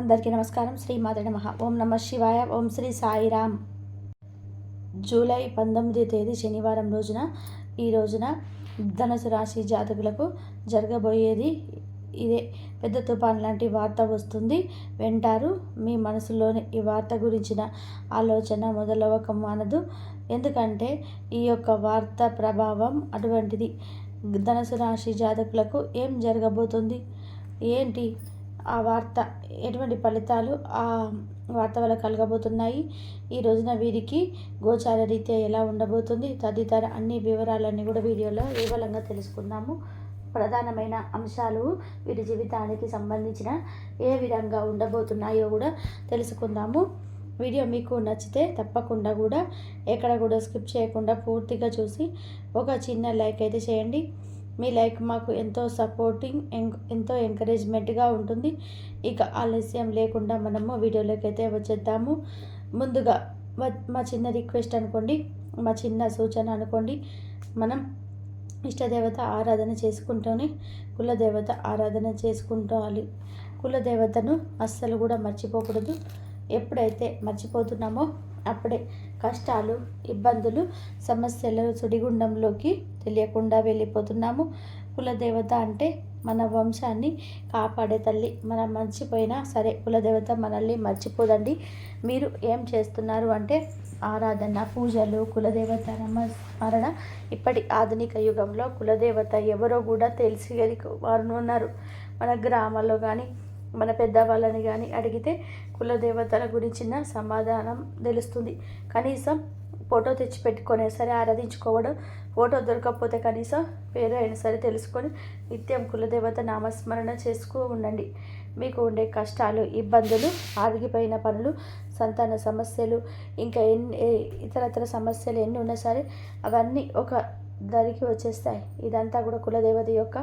అందరికీ నమస్కారం. శ్రీ మాత నమ. ఓం నమ శివాయ. ఓం శ్రీ సాయిరామ్ జూలై పంతొమ్మిది తేదీ శనివారం రోజున ఈ రోజున ధనుసు రాశి జాతకులకు జరగబోయేది ఇదే. పెద్ద తుఫాన్ లాంటి వార్త వస్తుంది. వింటారు. మీ మనసులోని ఈ వార్త గురించిన ఆలోచన మొదలవక మానదు. ఎందుకంటే ఈ యొక్క వార్త ప్రభావం అటువంటిది. ధనుసు రాశి జాతకులకు ఏం జరగబోతుంది? ఏంటి? ఆ వార్త ఎటువంటి ఫలితాలు ఆ వార్త వల్ల కలగబోతున్నాయి? ఈ రోజున వీరికి గోచార రీత్యా ఎలా ఉండబోతుంది? తదితర అన్ని వివరాలన్నీ కూడా వీడియోలో వివరంగా తెలుసుకుందాము. ప్రధానమైన అంశాలు వీరి జీవితానికి సంబంధించిన ఏ విధంగా ఉండబోతున్నాయో కూడా తెలుసుకుందాము. వీడియో మీకు నచ్చితే తప్పకుండా కూడా ఎక్కడ కూడా స్కిప్ చేయకుండా పూర్తిగా చూసి ఒక చిన్న లైక్ అయితే చేయండి. మీ లైక్ మాకు ఎంతో సపోర్టింగ్ ఎంతో ఎంకరేజ్మెంట్గా ఉంటుంది. ఇక ఆలస్యం లేకుండా మనము వీడియోలోకి అయితే వచ్చేద్దాము. ముందుగా మా చిన్న రిక్వెస్ట్ అనుకోండి మా చిన్న సూచన అనుకోండి. మనం ఇష్టదేవత ఆరాధన చేసుకుంటూనే కులదేవత ఆరాధన చేసుకుంటాలి. కులదేవతను అస్సలు కూడా మర్చిపోకూడదు. ఎప్పుడైతే మర్చిపోతున్నామో అప్పుడే కష్టాలు ఇబ్బందులు సమస్యలు సుడిగుండంలోకి తెలియకుండా వెళ్ళిపోతున్నాము. కులదేవత అంటే మన వంశాన్ని కాపాడే తల్లి. మనం మర్చిపోయినా సరే కులదేవత మనల్ని మర్చిపోదండి. మీరు ఏం చేస్తున్నారు అంటే ఆరాధన పూజలు కులదేవత నమస్మరణ. ఇప్పటి ఆధునిక యుగంలో కులదేవత ఎవరో కూడా తెలిసి వారు ఉన్నారు. మన గ్రామాల్లో కానీ మన పెద్దవాళ్ళని కానీ అడిగితే కులదేవతల గురించిన సమాధానం తెలుస్తుంది. కనీసం ఫోటో తెచ్చి పెట్టుకొని సరే ఆరాధించుకోవడం ఫోటో దొరకకపోతే కనీసం పేరు అయినా సరే తెలుసుకొని నిత్యం కులదేవత నామస్మరణ చేసుకు ఉండండి. మీకు ఉండే కష్టాలు ఇబ్బందులు ఆగిపోయిన పనులు సంతాన సమస్యలు ఇంకా ఎన్ని ఇతరతర సమస్యలు ఎన్ని ఉన్నా సరే అవన్నీ ఒక దరికి వచ్చేస్తాయి. ఇదంతా కూడా కులదేవత యొక్క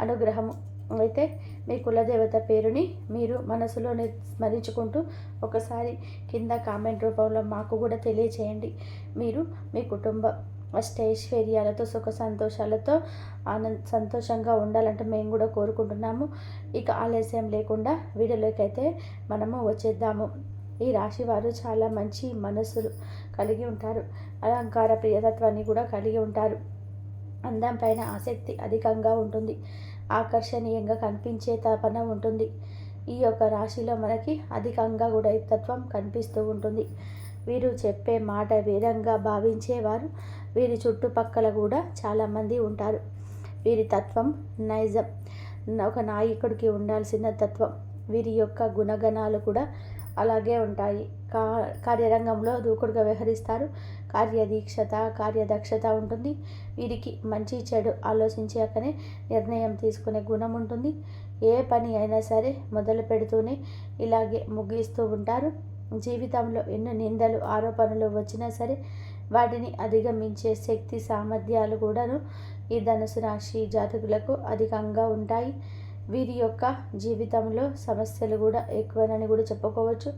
అనుగ్రహము. అయితే మీ కులదేవత పేరుని మీరు మనసులోనే స్మరించుకుంటూ ఒకసారి కింద కామెంట్ రూపంలో మాకు కూడా తెలియచేయండి. మీరు మీ కుటుంబ అష్టైశ్వర్యాలతో సుఖ సంతోషాలతో ఆనంద సంతోషంగా ఉండాలంటే మేము కూడా కోరుకుంటున్నాము. ఇక ఆలస్యం లేకుండా వీడియోలోకైతే అయితే మనము వచ్చేద్దాము. ఈ రాశి వారు చాలా మంచి మనసులు కలిగి ఉంటారు. అలంకార ప్రియతత్వాన్ని కూడా కలిగి ఉంటారు. అందం పైన ఆసక్తి అధికంగా ఉంటుంది. ఆకర్షణీయంగా కనిపించే తపన ఉంటుంది. ఈ యొక్క రాశిలో మనకి అధికంగా కూడా తత్వం కనిపిస్తూ ఉంటుంది. వీరు చెప్పే మాట విధంగా భావించేవారు. వీరి చుట్టుపక్కల కూడా చాలామంది ఉంటారు. వీరి తత్వం నైజం. ఒక నాయకుడికి ఉండాల్సిన తత్వం. వీరి యొక్క గుణగణాలు కూడా అలాగే ఉంటాయి. కా కార్యరంగంలో దూకుడుగా వ్యవహరిస్తారు. కార్యదీక్షత కార్యదక్షత ఉంటుంది. వీరికి మంచి చెడు ఆలోచించాకనే నిర్ణయం తీసుకునే గుణం ఉంటుంది. ఏ పని అయినా సరే మొదలు పెడుతూనే ఇలాగే ముగిస్తూ ఉంటారు. జీవితంలో ఎన్నో నిందలు ఆరోపణలు వచ్చినా సరే వాటిని అధిగమించే శక్తి సామర్థ్యాలు కూడాను ఈ ధనుసు రాశి జాతకులకు అధికంగా ఉంటాయి. వీరి యొక్క జీవితంలో సమస్యలు కూడా ఎక్కువనని కూడా చెప్పుకోవచ్చు.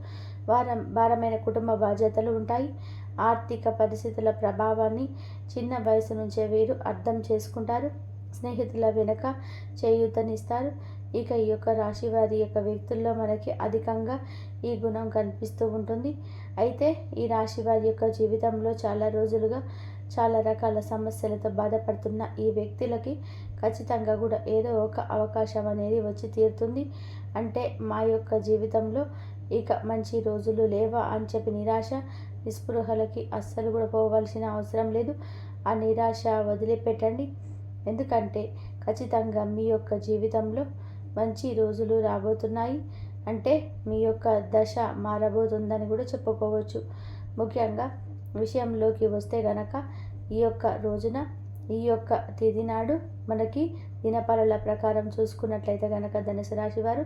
వారం భారమైన కుటుంబ బాధ్యతలు ఉంటాయి. ఆర్థిక పరిస్థితుల ప్రభావాన్ని చిన్న వయసు నుంచే వీరు అర్థం చేసుకుంటారు. స్నేహితుల వెనుక చేయూతనిస్తారు. ఇక ఈ యొక్క రాశి వారి యొక్క వ్యక్తుల్లో మనకి అధికంగా ఈ గుణం కనిపిస్తూ ఉంటుంది. అయితే ఈ రాశి వారి యొక్క జీవితంలో చాలా రోజులుగా చాలా రకాల సమస్యలతో బాధపడుతున్న ఈ వ్యక్తులకి ఖచ్చితంగా కూడా ఏదో ఒక అవకాశం అనేది వచ్చి తీరుతుంది. అంటే మా యొక్క జీవితంలో ఇక మంచి రోజులు లేవా అని చెప్పి నిరాశ నిస్పృహలకి అస్సలు కూడా పోవాల్సిన అవసరం లేదు. ఆ నిరాశ వదిలిపెట్టండి. ఎందుకంటే ఖచ్చితంగా మీ యొక్క జీవితంలో మంచి రోజులు రాబోతున్నాయి. అంటే మీ యొక్క దశ మారబోతుందని కూడా చెప్పుకోవచ్చు. ముఖ్యంగా విషయంలోకి వస్తే గనక ఈ యొక్క రోజున ఈ యొక్క తేదీ నాడు మనకి దినపాలల ప్రకారం చూసుకున్నట్లయితే కనుక ధనుసు రాశి వారు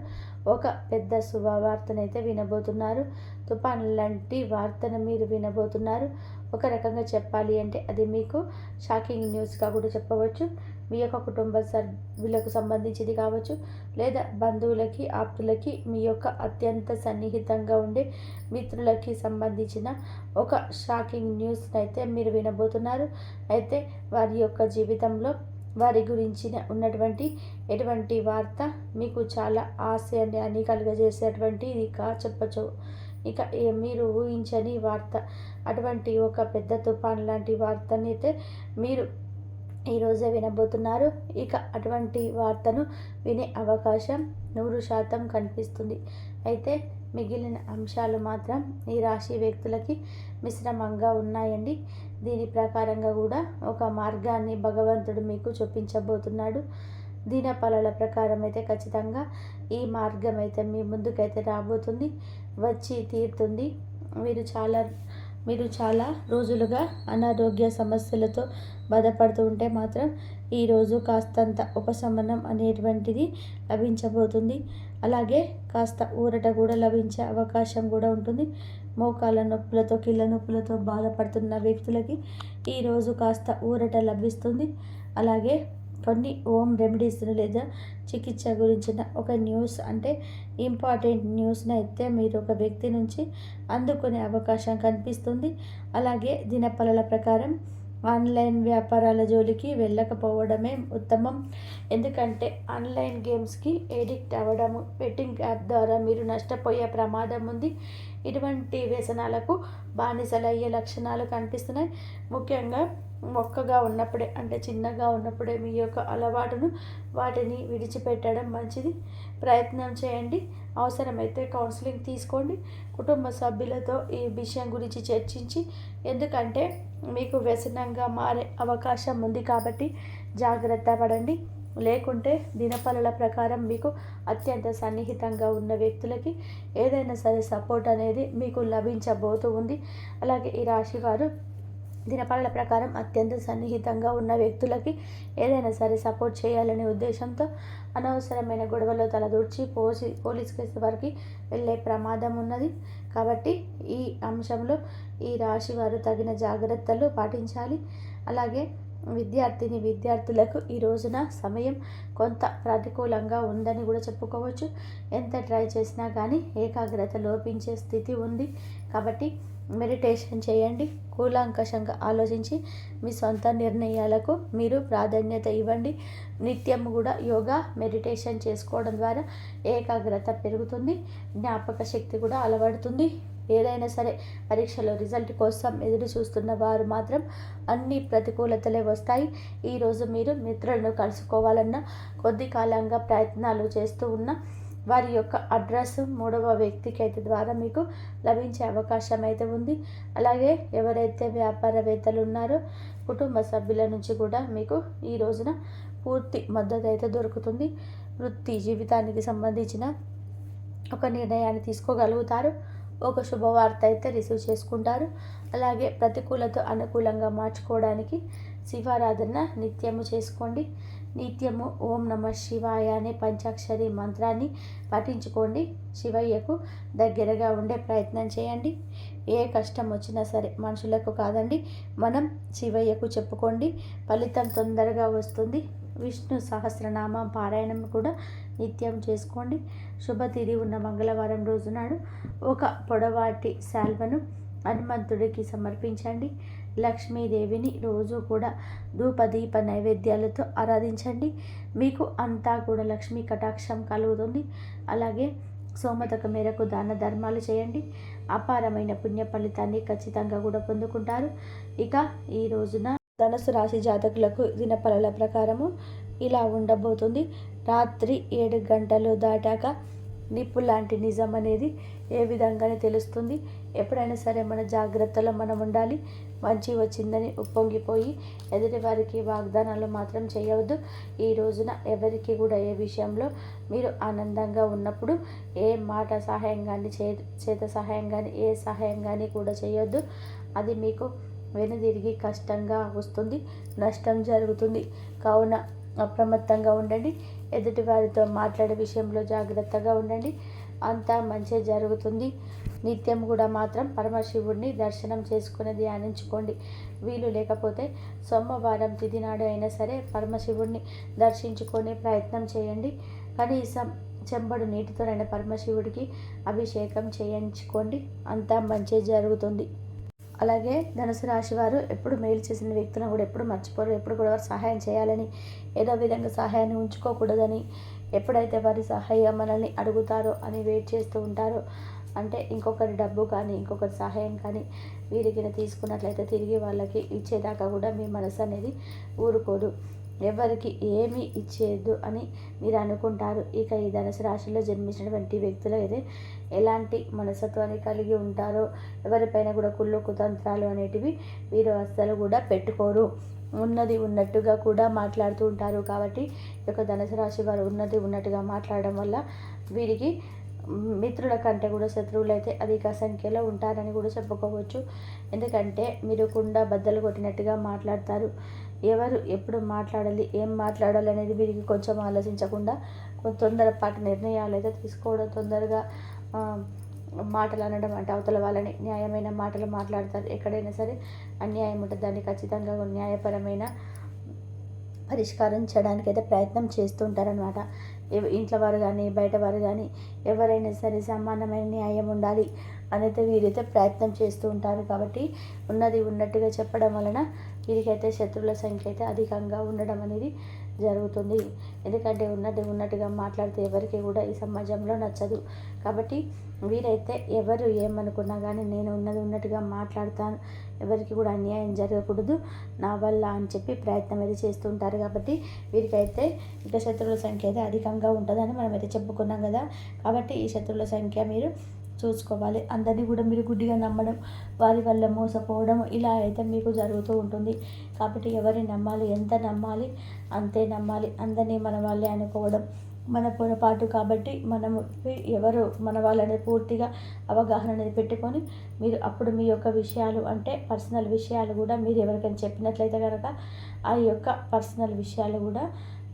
ఒక పెద్ద శుభవార్తనైతే వినబోతున్నారు. తుఫాన్ లాంటి వార్తను మీరు వినబోతున్నారు. ఒక రకంగా చెప్పాలి అంటే అది మీకు షాకింగ్ న్యూస్గా కూడా చెప్పవచ్చు. మీ యొక్క కుటుంబ సభ్యులకు సంబంధించింది కావచ్చు లేదా బంధువులకి ఆప్తులకి మీ యొక్క అత్యంత సన్నిహితంగా ఉండే మిత్రులకి సంబంధించిన ఒక షాకింగ్ న్యూస్ అయితే మీరు వినబోతున్నారు. అయితే వారి యొక్క జీవితంలో వారి గురించిన ఉన్నటువంటి ఎటువంటి వార్త మీకు చాలా ఆశయాన్ని కలుగజేసేటువంటి ఇది కా చెప్పచ్చు. ఇక మీరు ఊహించని వార్త అటువంటి ఒక పెద్ద తుఫాన్ లాంటి వార్తని అయితే మీరు ఈరోజే వినబోతున్నారు. ఇక అటువంటి వార్తను వినే అవకాశం నూరు శాతం కనిపిస్తుంది. అయితే మిగిలిన అంశాలు మాత్రం ఈ రాశి వ్యక్తులకి మిశ్రమంగా ఉన్నాయండి. దీని ప్రకారంగా కూడా ఒక మార్గాన్ని భగవంతుడు మీకు చూపించబోతున్నాడు. దినఫలాల ప్రకారం అయితే ఖచ్చితంగా ఈ మార్గం అయితే మీ ముందుకైతే రాబోతుంది. వచ్చి తీరుతుంది. మీరు చాలా మీరు చాలా రోజులుగా అనారోగ్య సమస్యలతో బాధపడుతూ ఉంటే మాత్రం ఈరోజు కాస్తంత ఉపశమనం అనేటువంటిది లభించబోతుంది. అలాగే కాస్త ఊరట కూడా లభించే అవకాశం కూడా ఉంటుంది. మోకాల నొప్పులతో కీళ్ళ నొప్పులతో బాధపడుతున్న వ్యక్తులకి ఈరోజు కాస్త ఊరట లభిస్తుంది. అలాగే కొన్ని హోమ్ రెమెడీస్ లేదా చికిత్స గురించిన ఒక న్యూస్ అంటే ఇంపార్టెంట్ న్యూస్ని అయితే మీరు ఒక వ్యక్తి నుంచి అందుకునే అవకాశం కనిపిస్తుంది. అలాగే దినపలల ప్రకారం ఆన్లైన్ వ్యాపారాల జోలికి వెళ్ళకపోవడమే ఉత్తమం. ఎందుకంటే ఆన్లైన్ గేమ్స్కి ఎడిక్ట్ అవ్వడము బెట్టింగ్ యాప్ ద్వారా మీరు నష్టపోయే ప్రమాదం ఉంది. ఇటువంటి వ్యసనాలకు బానిసలయ్యే లక్షణాలు కనిపిస్తున్నాయి. ముఖ్యంగా మొక్కగా ఉన్నప్పుడే అంటే చిన్నగా ఉన్నప్పుడే మీ యొక్క అలవాటును వాటిని విడిచిపెట్టడం మంచిది. ప్రయత్నం చేయండి. అవసరమైతే కౌన్సిలింగ్ తీసుకోండి. కుటుంబ సభ్యులతో ఈ విషయం గురించి చర్చించి ఎందుకంటే మీకు వ్యసనంగా మారే అవకాశం ఉంది కాబట్టి జాగ్రత్త పడండి. లేకుంటే దినపాలల ప్రకారం మీకు అత్యంత సన్నిహితంగా ఉన్న వ్యక్తులకి ఏదైనా సరే సపోర్ట్ అనేది మీకు లభించబోతూ ఉంది. అలాగే ఈ రాశి వారు దినపాలన ప్రకారం అత్యంత సన్నిహితంగా ఉన్న వ్యక్తులకి ఏదైనా సరే సపోర్ట్ చేయాలనే ఉద్దేశంతో అనవసరమైన గొడవలో తలదూర్చి పోసి పోలీస్ కేసు వారికి వెళ్ళే ప్రమాదం ఉన్నది. కాబట్టి ఈ అంశంలో ఈ రాశి వారు తగిన జాగ్రత్తలు పాటించాలి. అలాగే విద్యార్థిని విద్యార్థులకు ఈ రోజున సమయం కొంత ప్రతికూలంగా ఉందని కూడా చెప్పుకోవచ్చు. ఎంత ట్రై చేసినా కానీ ఏకాగ్రత లోపించే స్థితి ఉంది కాబట్టి మెడిటేషన్ చేయండి. కూలాంకషంగా ఆలోచించి మీ సొంత నిర్ణయాలకు మీరు ప్రాధాన్యత ఇవ్వండి. నిత్యం కూడా యోగా మెడిటేషన్ చేసుకోవడం ద్వారా ఏకాగ్రత పెరుగుతుంది. జ్ఞాపక శక్తి కూడా అలవడుతుంది. ఏదైనా సరే పరీక్షలో రిజల్ట్ కోసం ఎదురు చూస్తున్న వారు మాత్రం అన్ని ప్రతికూలతలే వస్తాయి. ఈరోజు మీరు మిత్రులను కలుసుకోవాలన్న కొద్ది కాలంగా ప్రయత్నాలు చేస్తూ ఉన్న వారి యొక్క అడ్రస్ మూడవ వ్యక్తికి అయితే ద్వారా మీకు లభించే అవకాశం అయితే ఉంది. అలాగే ఎవరైతే వ్యాపారవేత్తలు ఉన్నారో కుటుంబ సభ్యుల నుంచి కూడా మీకు ఈ రోజున పూర్తి మద్దతు అయితే దొరుకుతుంది. వృత్తి జీవితానికి సంబంధించిన ఒక నిర్ణయాన్ని తీసుకోగలుగుతారు. ఒక శుభవార్త అయితే రిసీవ్ చేసుకుంటారు. అలాగే ప్రతికూలతో అనుకూలంగా మార్చుకోవడానికి శివారాధన నిత్యము చేసుకోండి. నిత్యము ఓం నమ శివాయ అనే పంచాక్షరి మంత్రాన్ని పఠించుకోండి. శివయ్యకు దగ్గరగా ఉండే ప్రయత్నం చేయండి. ఏ కష్టం వచ్చినా సరే మనుషులకు కాదండి మనం శివయ్యకు చెప్పుకోండి. ఫలితం తొందరగా వస్తుంది. విష్ణు సహస్రనామ పారాయణం కూడా నిత్యం చేసుకోండి. శుభతిథి ఉన్న మంగళవారం రోజు నాడు ఒక పొడవాటి శాల్వను హనుమంతుడికి సమర్పించండి. లక్ష్మీదేవిని రోజు కూడా ధూపదీప నైవేద్యాలతో ఆరాధించండి. మీకు అంతా కూడా లక్ష్మీ కటాక్షం కలుగుతుంది. అలాగే సోమతక మేరకు దాన ధర్మాలు చేయండి. అపారమైన పుణ్య ఫలితాన్ని ఖచ్చితంగా కూడా పొందుకుంటారు. ఇక ఈ రోజున ధనుసు రాశి జాతకులకు దినఫలాల ప్రకారము ఇలా ఉండబోతుంది. రాత్రి ఏడు గంటలు దాటాక నిప్పు లాంటి నిజం అనేది ఏ విధంగానే తెలుస్తుంది. ఎప్పుడైనా సరే మన జాగ్రత్తలో మనం ఉండాలి. మంచి వచ్చిందని ఉప్పొంగిపోయి ఎదుటి వారికి వాగ్దానాలు మాత్రం చేయవద్దు. ఈ రోజున ఎవరికి కూడా ఏ విషయంలో మీరు ఆనందంగా ఉన్నప్పుడు ఏ మాట సహాయం కానీ చే చేత సహాయం కానీ ఏ సహాయం కానీ కూడా చేయొద్దు. అది మీకు వెనుదిరిగి కష్టంగా వస్తుంది. నష్టం జరుగుతుంది. కావున అప్రమత్తంగా ఉండండి. ఎదుటి వారితో మాట్లాడే విషయంలో జాగ్రత్తగా ఉండండి. అంతా మంచి జరుగుతుంది. నిత్యం కూడా మాత్రం పరమశివుడిని దర్శనం చేసుకుని ధ్యానించుకోండి. వీలు లేకపోతే సోమవారం తిథి నాడు అయినా సరే పరమశివుడిని దర్శించుకునే ప్రయత్నం చేయండి. కనీసం చెంబడు నీటితోనైనా పరమశివుడికి అభిషేకం చేయించుకోండి. అంతా మంచి జరుగుతుంది. అలాగే ధనుసు రాశి వారు ఎప్పుడు మేలు చేసిన వ్యక్తులను కూడా ఎప్పుడు మర్చిపోరు ఎప్పుడు కూడా వారు సహాయం చేయాలని ఏదో విధంగా సహాయాన్ని ఉంచుకోకూడదని ఎప్పుడైతే వారి సహాయం మనల్ని అడుగుతారో అని వెయిట్ చేస్తూ ఉంటారో. అంటే ఇంకొకరి డబ్బు కానీ ఇంకొకరి సహాయం కానీ వీరికి తీసుకున్నట్లయితే తిరిగి వాళ్ళకి ఇచ్చేదాకా కూడా మీ మనసు అనేది ఊరుకోదు. ఎవరికి ఏమి ఇచ్చేయద్దు అని మీరు అనుకుంటారు. ఇక ఈ ధనుసు రాశిలో జన్మించినటువంటి వ్యక్తులు అయితే ఎలాంటి మనస్తత్వాన్ని కలిగి ఉంటారో ఎవరిపైన కూడా కుళ్ళు కుతంత్రాలు అనేటివి వీరు అస్సలు కూడా పెట్టుకోరు. ఉన్నది ఉన్నట్టుగా కూడా మాట్లాడుతూ ఉంటారు. కాబట్టి ఈ యొక్క ధనుసు రాశి వారు ఉన్నది ఉన్నట్టుగా మాట్లాడడం వల్ల వీరికి మిత్రుల కంటే కూడా శత్రువులు అయితే అధిక సంఖ్యలో ఉంటారని కూడా చెప్పుకోవచ్చు. ఎందుకంటే మీరు కుండ బద్దలు కొట్టినట్టుగా మాట్లాడతారు. ఎవరు ఎప్పుడు మాట్లాడాలి ఏం మాట్లాడాలి అనేది వీరికి కొంచెం ఆలోచించకుండా తొందరపాటు నిర్ణయాలు అయితే తీసుకోవడం తొందరగా మాటలు అనడం అంటే అవతల వాళ్ళని న్యాయమైన మాటలు మాట్లాడతారు. ఎక్కడైనా సరే అన్యాయం ఉంటుంది దాన్ని ఖచ్చితంగా న్యాయపరమైన పరిష్కారం చేయడానికి అయితే ప్రయత్నం చేస్తుంటారనమాట ఇంట్లో వారు కానీ బయట వారు కానీ ఎవరైనా సరే సమానమైన న్యాయం ఉండాలి అనేది వీరైతే ప్రయత్నం చేస్తూ ఉంటారు కాబట్టి ఉన్నది ఉన్నట్టుగా చెప్పడం వలన వీరికైతే శత్రువుల సంఖ్య అయితే అధికంగా ఉండడం అనేది జరుగుతుంది. ఎందుకంటే ఉన్నది ఉన్నట్టుగా మాట్లాడితే ఎవరికి కూడా ఈ సమాజంలో నచ్చదు. కాబట్టి వీరైతే ఎవరు ఏమనుకున్నా కానీ నేను ఉన్నది ఉన్నట్టుగా మాట్లాడతాను. ఎవరికి కూడా అన్యాయం జరగకూడదు. నా వల్ల అని చెప్పి ప్రయత్నం అయితే చేస్తుంటారు కాబట్టి వీరికైతే ఇక శత్రువుల సంఖ్య అయితే అధికంగా ఉంటుందని మనం అయితే చెప్పుకున్నాం కదా. కాబట్టి ఈ శత్రువుల సంఖ్య మీరు చూసుకోవాలి. అందరినీ కూడా మీరు గుడ్డిగా నమ్మడం వారి వల్ల మోసపోవడం ఇలా అయితే మీకు జరుగుతూ ఉంటుంది. కాబట్టి ఎవరిని నమ్మాలి ఎంత నమ్మాలి అంతే నమ్మాలి. అందరినీ మన వాళ్ళే అనుకోవడం మన పొరపాటు కాబట్టి మనము ఎవరు మన వాళ్ళని పూర్తిగా అవగాహన అనేది పెట్టుకొని మీరు అప్పుడు మీ యొక్క విషయాలు అంటే పర్సనల్ విషయాలు కూడా మీరు ఎవరికైనా చెప్పినట్లయితే కనుక ఆ యొక్క పర్సనల్ విషయాలు కూడా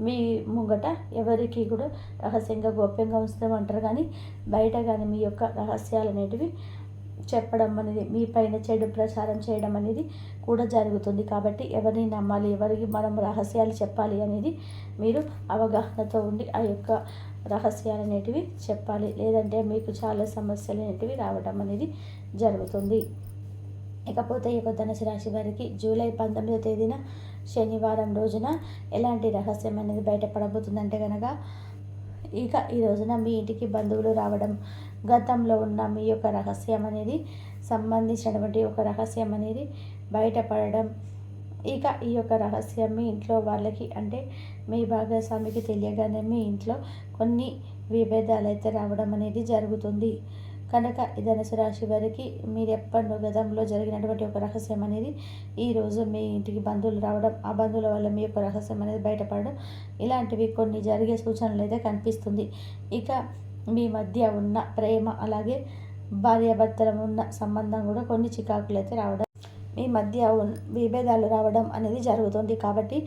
మీ ముంగట ఎవరికి కూడా రహస్యంగా గోప్యంగా ఉంచుతామంటారు కానీ బయట కానీ మీ యొక్క రహస్యాలు అనేటివి చెప్పడం అనేది మీ పైన చెడు ప్రచారం చేయడం అనేది కూడా జరుగుతుంది. కాబట్టి ఎవరిని నమ్మాలి ఎవరికి మనం రహస్యాలు చెప్పాలి అనేది మీరు అవగాహనతో ఉండి ఆ యొక్క రహస్యాలు అనేటివి చెప్పాలి. లేదంటే మీకు చాలా సమస్యలు అనేటివి రావడం అనేది జరుగుతుంది. ఇకపోతే ఈ యొక్క ధనుసు రాశి వారికి జూలై పంతొమ్మిదో తేదీన శనివారం రోజున ఎలాంటి రహస్యం అనేది బయటపడబోతుందంటే కనుక ఇక ఈ రోజున మీ ఇంటికి బంధువులు రావడం గతంలో ఉన్న మీ యొక్క రహస్యం అనేది సంబంధించినటువంటి ఒక రహస్యం అనేది బయటపడడం ఇక ఈ యొక్క రహస్యం మీ ఇంట్లో వాళ్ళకి అంటే మీ భాగస్వామికి తెలియగానే మీ ఇంట్లో కొన్ని విభేదాలు అయితే రావడం అనేది జరుగుతుంది. కనుక ఈ ధనుసు రాశి వారికి మీరు ఎప్పటి గతంలో జరిగినటువంటి ఒక రహస్యం అనేది ఈరోజు మీ ఇంటికి బంధువులు రావడం ఆ బంధువుల వల్ల మీ యొక్క రహస్యం అనేది బయటపడడం ఇలాంటివి కొన్ని జరిగే సూచనలు అయితే కనిపిస్తుంది. ఇక మీ మధ్య ఉన్న ప్రేమ అలాగే భార్యాభర్తల ఉన్న సంబంధం కూడా కొన్ని చికాకులు అయితే రావడం మీ మధ్య విభేదాలు రావడం అనేది జరుగుతుంది కాబట్టి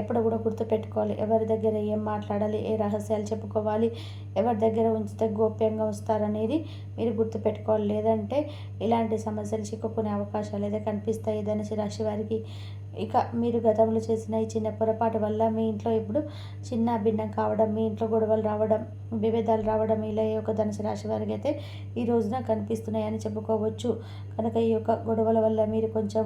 ఎప్పుడు కూడా గుర్తుపెట్టుకోవాలి. ఎవరి దగ్గర ఏం మాట్లాడాలి ఏ రహస్యాలు చెప్పుకోవాలి ఎవరి దగ్గర ఉంచితే గోప్యంగా ఉంచుతారనేది మీరు గుర్తుపెట్టుకోవాలి. లేదంటే ఇలాంటి సమస్యలు చిక్కుకునే అవకాశాలు అయితే కనిపిస్తాయి. ధనుసు రాశి వారికి ఇక మీరు గతంలో చేసిన ఈ చిన్న పొరపాటు వల్ల మీ ఇంట్లో ఇప్పుడు చిన్న భిన్నం కావడం మీ ఇంట్లో గొడవలు రావడం విభేదాలు రావడం ఇలా ఈ యొక్క ధనుసు రాశి వారికి అయితే ఈ రోజున కనిపిస్తున్నాయని చెప్పుకోవచ్చు. కనుక ఈ యొక్క గొడవల వల్ల మీరు కొంచెం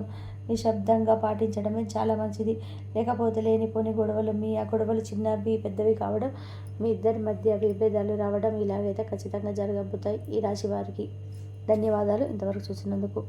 నిశ్శబ్దంగా పాటించడమే చాలా మంచిది. లేకపోతే లేనిపోని గొడవలు మీ ఆ గొడవలు చిన్నవి పెద్దవి కావడం మీ ఇద్దరి మధ్య విభేదాలు రావడం ఇలాగైతే ఖచ్చితంగా జరగబోతాయి ఈ రాశి వారికి. ధన్యవాదాలు. ఇంతవరకు చూసినందుకు.